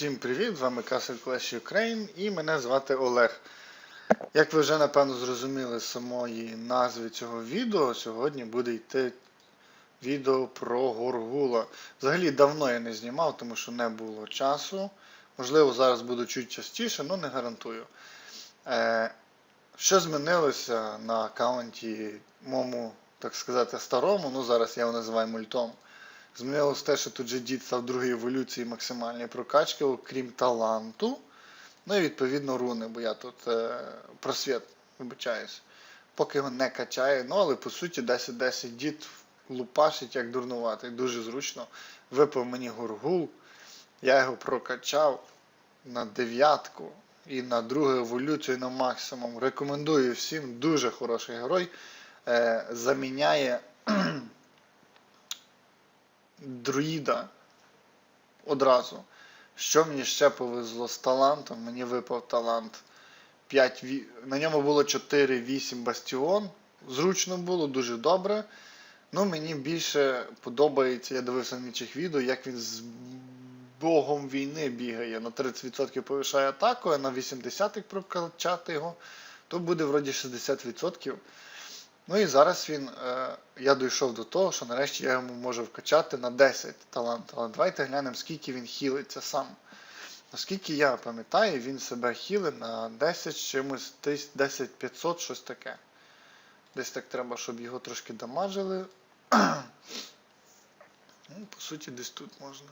Всім привіт! З вами Castle Clash Ukraine і мене звати Олег. Як ви вже напевно зрозуміли з самої назви цього відео, сьогодні буде йти відео про Горгула. Взагалі давно я не знімав, тому що не було часу. Можливо, зараз буду чуть частіше, але не гарантую. Е, що змінилося на аккаунті моєму, так сказати, старому, ну зараз я його називаю мультом. Змінилось те, що тут же дід став другої еволюції максимальної прокачки, окрім таланту. Ну і відповідно руни, бо я тут е, просвіт, вибачаюсь. Поки його не качає. Ну, але по суті 10-10 дід лупашить як дурнуватий. Дуже зручно. Випав мені гургул. Я його прокачав на дев'ятку і на другу еволюцію на максимум. Рекомендую всім, дуже хороший герой. Е, заміняє друїда одразу. Що мені ще повезло з талантом? Мені випав талант 5, ві- на ньому було 4-8 бастіон. Зручно було, дуже добре. Ну, мені більше подобається, я дивився на інших відео, як він з богом війни бігає. На 30% повишає атаку, а на 80 як прокачати його, то буде вроді 60%. Ну і зараз він, е, я дійшов до того, що нарешті я йому можу вкачати на 10 талант. Але давайте глянемо, скільки він хілиться сам. Наскільки я пам'ятаю, він себе хілить на 10 чимось, десь 10 500, щось таке. Десь так треба, щоб його трошки дамажили. ну, по суті, десь тут можна.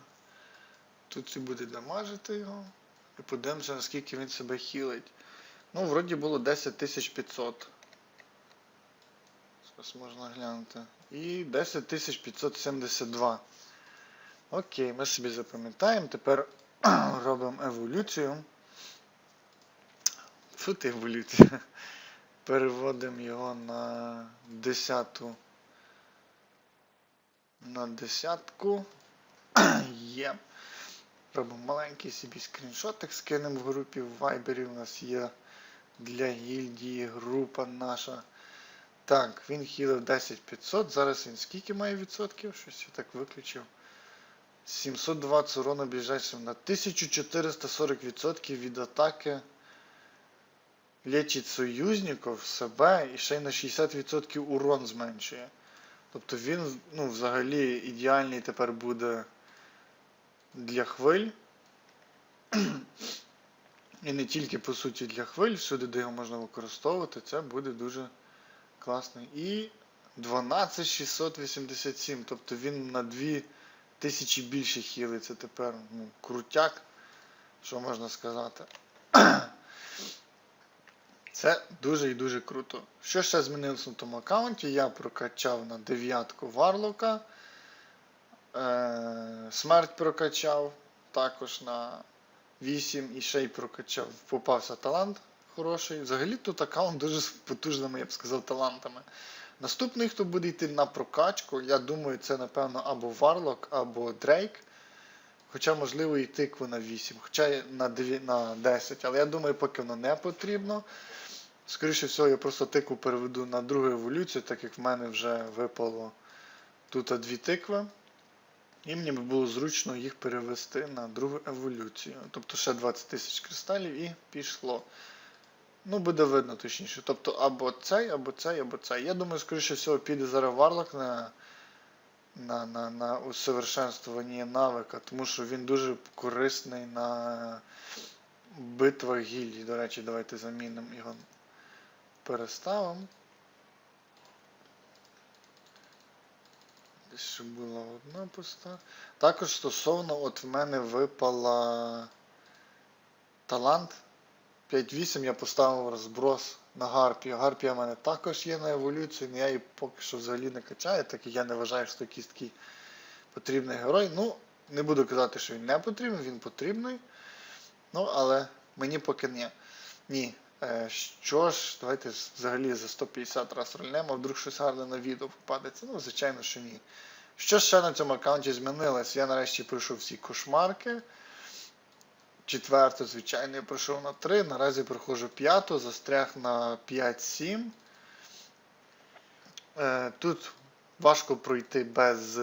Тут і буде дамажити його. І подивимося, наскільки він себе хілить. Ну, вроді було 10 500. Зараз можна глянути. І 10572. Окей, ми собі запам'ятаємо. Тепер робимо еволюцію. Тут еволюція. Переводимо його на десяту. На десятку. Є. Робимо маленький собі скріншотик, скинемо в групі в Viber. У нас є для гільдії група наша. Так, він хілив 10500. Зараз він скільки має відсотків? Щось я так виключив. 720 урону ближайшим на 1440% від атаки. Лечить союзників, себе і ще й на 60% урон зменшує. Тобто він ну, взагалі ідеальний тепер буде для хвиль. І не тільки по суті для хвиль, всюди, де його можна використовувати, це буде дуже класний. І 12687, тобто він на 2000 більше хілиться тепер. Ну, крутяк, що можна сказати. Це дуже і дуже круто. Що ще змінилося на тому аккаунті? Я прокачав на дев'ятку Варлока. Е, смерть прокачав також на 8 і ще й прокачав. Попався талант хороший. Взагалі тут аккаунт дуже з потужними, я б сказав, талантами. Наступний, хто буде йти на прокачку, я думаю, це напевно або Варлок, або Дрейк. Хоча, можливо, і тикву на 8, хоча на 9, на 10. Але я думаю, поки воно не потрібно. Скоріше всього, я просто тикву переведу на другу еволюцію, так як в мене вже випало тут дві тикви. І мені би було зручно їх перевести на другу еволюцію. Тобто ще 20 тисяч кристалів і пішло. Ну, буде видно точніше. Тобто або цей, або цей, або цей. Я думаю, скоріше всього, піде зараз Варлок на, на, на, на усовершенствування навика, тому що він дуже корисний на битвах гільдій. До речі, давайте замінимо його. Переставимо. Десь ще була одна пуста. Також стосовно, от в мене випала талант. 5-8 я поставив розброс на Гарпію. Гарпія в мене також є на еволюцію, але я її поки що взагалі не качаю, так і я не вважаю, що якийсь такий потрібний герой. Ну, не буду казати, що він не потрібен, він потрібний. Ну, але мені поки ні. Ні. Е, що ж, давайте взагалі за 150 раз рольнемо, вдруг щось гарне на відео попадеться. Ну, звичайно, що ні. Що ще на цьому аккаунті змінилось? Я нарешті пройшов всі кошмарки. Четверту, звичайно, я пройшов на 3. Наразі проходжу п'яту, застряг на 5-7. Е, Тут важко пройти без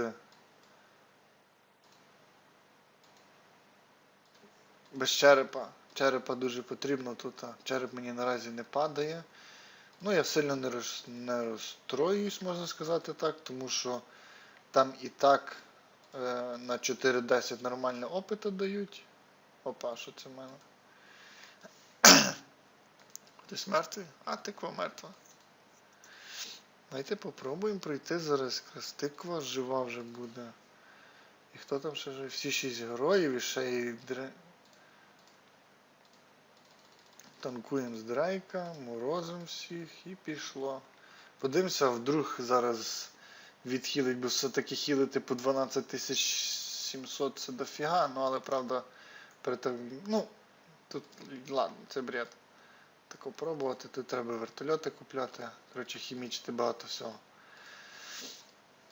без черепа. Черепа дуже потрібно тут. а Череп мені наразі не падає. Ну, я сильно не, роз, не розстроююсь, можна сказати так, тому що там і так е, на 4.10 нормальне опита дають. Опа, що це в мене? Хтось мертвий? А, тиква мертва. Давайте попробуємо пройти зараз. Якраз тиква жива вже буде. І хто там ще живе? Всі шість героїв і ще й дре... Танкуємо з Дрейка, морозимо всіх і пішло. Подивимося, вдруг зараз відхилить, бо все-таки хілити по 12700 це дофіга, ну але правда, при так, ну, тут ладно, це бред. Тако пробувати, тут треба вертольоти купляти, коротше, хімічити багато всього.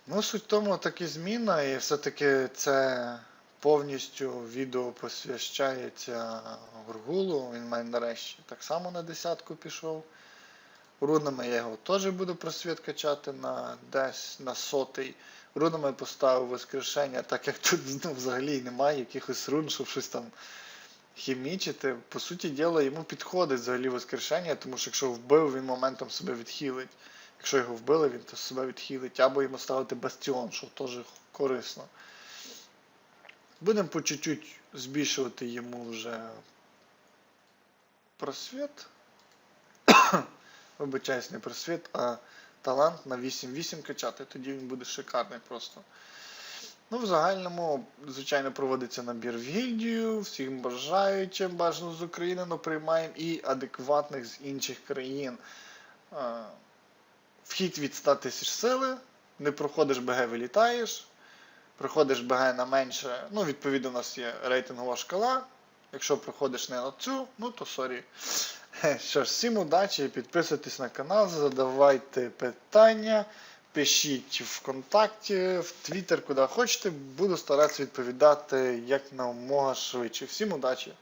Ну, суть в тому таки зміна, і все-таки це повністю відео посвящається Гургулу. Він мене нарешті так само на десятку пішов. Рунами я його теж буду просвіт качати на десь на сотий. Рунами поставив воскрешення, так як тут ну, взагалі немає якихось рун, щоб щось там хімічити. По суті діла, йому підходить взагалі воскрешення, тому що якщо вбив, він моментом себе відхилить. Якщо його вбили, він то себе відхилить, або йому ставити бастіон, що теж корисно. Будемо по чуть-чуть збільшувати йому вже просвіт. Вибачаюсь, не просвіт, а талант на 8-8 качати, тоді він буде шикарний просто. Ну, в загальному, звичайно, проводиться набір в гільдію, всім бажаючим, бажано з України, но приймаємо і адекватних з інших країн. Вхід від 100 тисяч сили, не проходиш БГ, вилітаєш. Проходиш БГ на менше, ну, відповідно, у нас є рейтингова шкала. Якщо проходиш не на цю, ну то сорі. Що ж, всім удачі, підписуйтесь на канал, задавайте питання, пишіть ВКонтакті, в Твіттер, куди хочете. Буду старатися відповідати як намога швидше. Всім удачі!